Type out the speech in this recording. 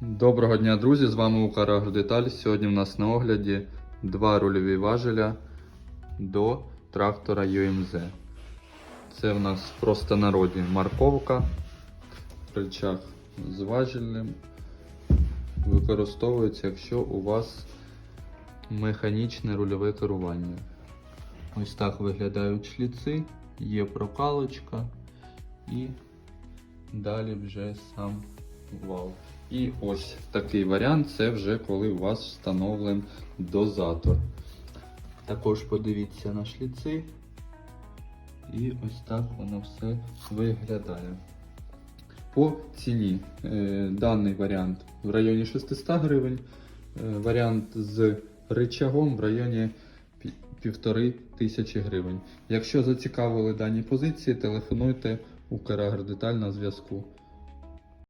Доброго дня, друзі! З вами Укр Деталь. Сьогодні в нас на огляді два рульові важеля до трактора UMZ. Це в нас в простонароді морковка, рычаг з важелем. Використовується, якщо у вас механічне рульове керування. Ось так виглядають шліци, є прокалочка і далі вже сам вал. І ось такий варіант це вже коли у вас встановлений дозатор. Також подивіться на шліци. І ось так воно все виглядає. По ціні е, даний варіант в районі 600 гривень. Е, варіант з рычагом в районі пі- півтори тисячі гривень. Якщо зацікавили дані позиції, телефонуйте у Карагр Деталь на зв'язку.